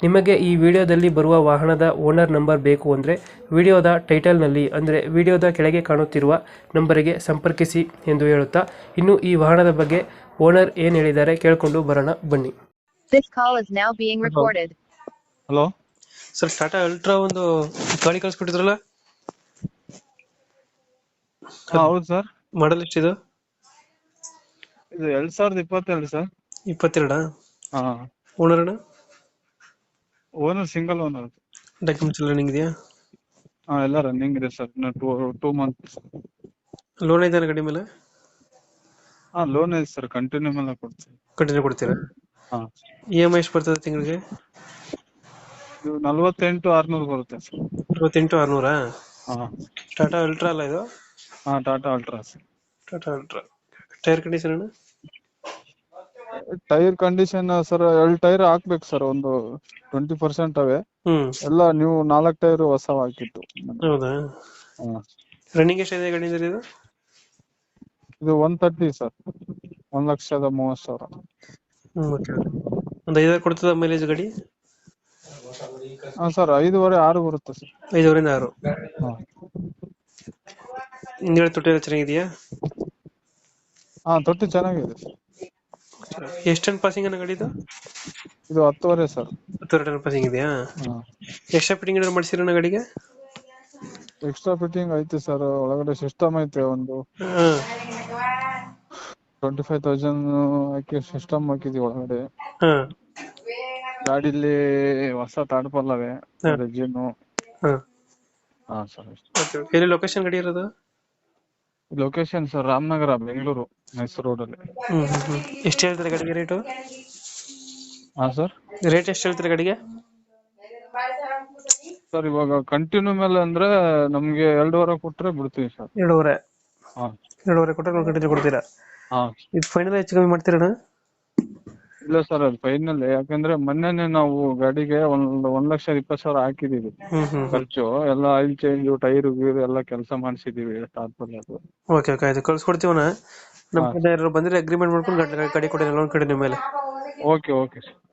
ನಿಮಗೆ ಈ ವಿಡಿಯೋದಲ್ಲಿ ಬರುವ ವಾಹನದ ಓನರ್ ನಂಬರ್ ಬೇಕು ಅಂದರೆ ವಿಡಿಯೋದ ಟೈಟಲ್ನಲ್ಲಿ ಅಂದರೆ ವಿಡಿಯೋದ ಕೆಳಗೆ ಕಾಣುತ್ತಿರುವ ನಂಬರಿಗೆ ಸಂಪರ್ಕಿಸಿ ಎಂದು ಹೇಳುತ್ತಾ ಇನ್ನು ಈ ವಾಹನದ ಬಗ್ಗೆ ಓನರ್ ಏನು ಹೇಳಿದ್ದಾರೆ ಕೇಳಿಕೊಂಡು ಬರೋಣ ಬನ್ನಿ. This call is now being recorded. Hello sir Tata Ultra ಒಂದು ಗಾಡಿ ಕಳಿಸ್ಕೊಟ್ಟಿದ್ರಲ್ಲ? ಹೌದು ಸರ್ ಮಾಡಲ್ ಎಷ್ಟಿದು? ಇದು ಎರಡ್ ಸಾವಿರದ ಇಪ್ಪತ್ತೆರಡು ಸರ್ ಇಪ್ಪತ್ತೆರಡ? ಹಾ. ಓನರ್ ಅಣ್ಣ? Owner single owner. ಡಾಕ್ಯುಮೆಂಟ್ಸ್ ಎಲ್ಲ ರನ್ನಿಂಗ್ ಇದೆಯಾ? ಹಾ ಎಲ್ಲ ರನ್ನಿಂಗ್ ಇದೆ sir. Two two months loan ಇದೆ ಗಾಡಿ ಮೇಲೆ? ಹಾ ಲೋನ್ ಇದೆ ಸರ್. ಕಂಟಿನ್ಯೂ ಮೇಲೆ ಕೊಡ್ತೀವಿ. ಕಂಟಿನ್ಯೂ ಕೊಡ್ತೀರಾ? ಹಾ. ಇ ಎಂ ಐ ಎಷ್ಟು ಬರ್ತದೆ ತಿಂಗಳಿಗೆ? ಇದು ನಲ್ವತ್ತೆಂಟು ಆರ್ನೂರು ಬರುತ್ತೆ ಸರ್. ಇಪ್ಪತ್ತೆಂಟು ಆರ್ನೂರಾ? ಹಾ. ಟಾಟಾ ಅಲ್ಟ್ರಾ ಅಲ್ಲ ಇದು? ಹಾ Tata Ultra sir. Tata Ultra tyre condition ಅಣ್ಣ ಟೈರ್ ಕಂಡೀಷನ್ ಸರ್ ಎರಡು ಟೈರ್ ಹಾಕ್ಬೇಕು ಸರ್ ಒಂದು ಟ್ವೆಂಟಿ ಪರ್ಸೆಂಟ್ ಅವೆ. ಹ್ಮ್. ಎಲ್ಲ ನೀವು ನಾಲ್ಕು ಟೈರ್ ಹೊಸ ಹಾಕಿತ್ತು ಹೌದಾ ಇದೆ ರನ್ನಿಂಗ್ ಎಷ್ಟಿದೆ ಗಾಡಿ ಇದು? ಇದು ಒನ್ ತರ್ಟಿ ಸರ್. ಒಂದ್ ಲಕ್ಷದ ಮೂವತ್ ಸಾವಿರ. ಒಂದು ಐದಾರು ಕೊಡ್ತದ ಮೈಲೇಜ್ ಗಾಡಿ? ಹಾ ಸರ್ ಐದುವರೆ ಆರು ಬರುತ್ತೆ ಸರ್. ಐದುವರೆಯಿಂದ ಆರು. ಹಾ. ಹಿಂದ್ಗಡೆ ತೊಟ್ಟಿ ಎಲ್ಲ ಚೆನ್ನಾಗಿದೆಯಾ? ಹಾ ತೊಟ್ಟಿ ಚೆನ್ನಾಗಿದೆ ಸರ್. ಎಷ್ಟು ಟನ್ ಪಾಸಿಂಗ್ ಅನ್ನ ಗಾಡಿ ಇದು ಇದು ಹತ್ತುವರೆ ಸರ್. ಹತ್ತುವರೆ ಟನ್ ಪಾಸಿಂಗ್ ಇದೆಯಾ? ಎಕ್ಸ್ಟ್ರಾ ಫಿಟ್ಟಿಂಗ್ ಏನಾದ್ರು ಮಾಡಿಸಿರೋ ಗಾಡಿಗೆ? ಎಕ್ಸ್ಟ್ರಾ ಫಿಟ್ಟಿಂಗ್ ಐತೆ ಸರ್ ಒಳಗಡೆ ಸಿಸ್ಟಮ್ ಐತೆ ಒಂದು. ಟ್ವೆಂಟಿ ಫೈವ್ ತೌಸಂಡ್ ಹಾಕಿ ಸಿಸ್ಟಮ್ ಹಾಕಿದೀವಿ ಒಳಗಡೆ. ಗಾಡಿಲಿ ಹೊಸ ತಾಡ್ಪಲ್ಲವೆ. ರೆಜಿನು ಹಾಂ. ಸರ್ ಎಲ್ಲಿ ಲೊಕೇಶನ್ ಗಾಡಿ ಇರೋದು? Location sir Ramanagara Bengaluru Mysuru road ಅಲ್ಲಿ ಎಷ್ಟು ಹೇಳ್ತಾರೆ ಗಾಡಿಗೆ ರೇಟು ಹಾ ಸರ್ ರೇಟ್ ಎಷ್ಟು ಹೇಳ್ತಾರೆ ಗಾಡಿಗೆ? ಸರ್ ಇವಾಗ ಕಂಟಿನ್ಯೂ ಮೇಲೆ ಅಂದ್ರೆ ನಮ್ಗೆ ಎರಡೂವರೆ ಕೊಟ್ರೆ ಬಿಡ್ತೀವಿ ಸರ್ ಎರಡೂವರೆ. ಹಾ. ಎರಡೂವರೆ ಕೊಟ್ಟರೆ ಕಂಟಿನ್ಯೂ ಕೊಡ್ತೀರಾ? ಹಾ. ಇದು ಫೈನಲ್ ಹೆಚ್ಚು ಕಮ್ಮಿ ಮಾಡ್ತೀರಣ್ಣ ಇಲ್ಲ ಸರ್ ಅದು ಫೈನಲ್ ಯಾಕಂದ್ರೆ ಮೊನ್ನೆನೆ ನಾವು ಗಾಡಿಗೆ ಒಂದ್ ಒಂದ್ ಲಕ್ಷ ಇಪ್ಪತ್ತು ಸಾವಿರ ಹಾಕಿದೀವಿ. ಹ್ಞೂ ಹ್ಞೂ ಖರ್ಚು ಎಲ್ಲ ಆಯಿಲ್ ಚೇಂಜ್ ಟೈರ್ ಗೀರು ಎಲ್ಲ ಕೆಲಸ ಮಾಡಿಸಿದೀವಿ ಸ್ಟಾರ್ಟ್ ಅದು ಓಕೆ ಓಕೆ ಆಯ್ತು. ಕಳ್ಸ್ಕೊಡ್ತೀವಣ್ಣ ನಮ್ಮ ಕಡೆ ಯಾರು ಬಂದ್ರೆ ಅಗ್ರಿಮೆಂಟ್ ಮಾಡ್ಕೊಂಡು ಗಾಡಿ ಗಾಡಿ ಕೊಡಿ ಲೋನ್ ಕಡೆ ನಿಮ್ಮ ಮೇಲೆ. Okay okay sir